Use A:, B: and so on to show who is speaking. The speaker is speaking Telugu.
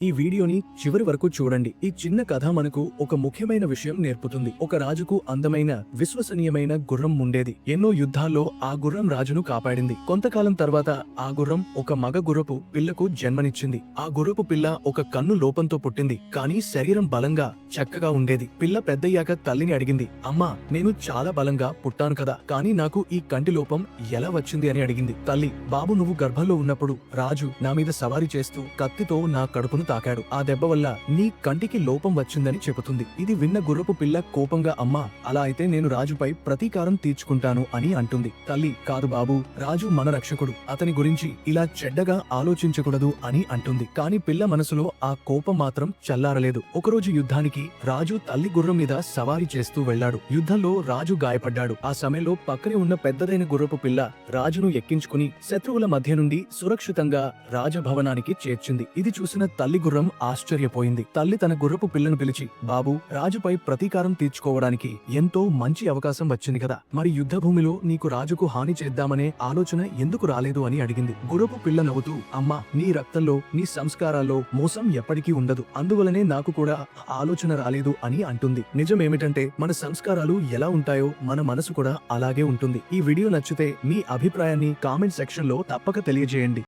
A: ఈ వీడియోని చివరి వరకు చూడండి. ఈ చిన్న కథ మనకు ఒక ముఖ్యమైన విషయం నేర్పుతుంది. ఒక రాజుకు అందమైన విశ్వసనీయమైన గుర్రం ఉండేది. ఎన్నో యుద్ధాల్లో ఆ గుర్రం రాజును కాపాడింది. కొంతకాలం తర్వాత ఆ గుర్రం ఒక మగ గుర్రపు పిల్లకు జన్మనిచ్చింది. ఆ గుర్రపు పిల్ల ఒక కన్ను లోపంతో పుట్టింది. కానీ శరీరం బలంగా చక్కగా ఉండేది. పిల్ల పెద్దయ్యాక తల్లిని అడిగింది అమ్మా నేను చాలా బలంగా పుట్టాను కదా. కానీ నాకు ఈ కంటి లోపం ఎలా వచ్చింది? అని అడిగింది. తల్లి బాబు నువ్వు గర్భంలో ఉన్నప్పుడు రాజు నా మీద సవారీ చేస్తూ కత్తితో నా కడుపును తాకాడు. ఆ దెబ్బ వల్ల నీ కంటికి లోపం వచ్చిందని చెబుతుంది. ఇది విన్న గుర్రపు పిల్ల కోపంగా అమ్మా అలా అయితే నేను రాజుపై ప్రతీకారం తీర్చుకుంటాను అని అంటుంది. తల్లి కాదు బాబు రాజు మన రక్షకుడు. అతని గురించి ఇలా చెడ్డగా ఆలోచించకూడదు అని అంటుంది. కాని పిల్ల మనసులో ఆ కోపం మాత్రం చల్లారలేదు. ఒకరోజు యుద్ధానికి రాజు తల్లి గుర్రం మీద సవారీ చేస్తూ వెళ్ళాడు యుద్ధంలో రాజు గాయపడ్డాడు. ఆ సమయంలో పక్కనే ఉన్న పెద్దదైన గుర్రపు పిల్ల రాజును ఎక్కించుకుని శత్రువుల మధ్య నుండి సురక్షితంగా రాజభవనానికి చేర్చింది. ఇది చూసిన తల్లి గుర్రం ఆశ్చర్యపోయింది. తల్లి తన గుర్రపు పిల్లను పిలిచి బాబు రాజుపై ప్రతీకారం తీర్చుకోవడానికి ఎంతో మంచి అవకాశం వచ్చింది కదా. మరి యుద్ధ భూమిలో నీకు రాజుకు హాని చేద్దామనే ఆలోచన ఎందుకు రాలేదు? అని అడిగింది. గుర్రపు పిల్ల నవ్వుతూ అమ్మా నీ రక్తంలో నీ సంస్కారాల్లో మోసం ఎప్పటికీ ఉండదు. అందువలనే నాకు కూడా ఆలోచన రాలేదు అని అంటుంది. నిజమేమిటంటే మన సంస్కారాలు ఎలా ఉంటాయో మన మనసు కూడా అలాగే ఉంటుంది. ఈ వీడియో నచ్చితే మీ అభిప్రాయాన్ని కామెంట్ సెక్షన్లో తప్పక తెలియజేయండి.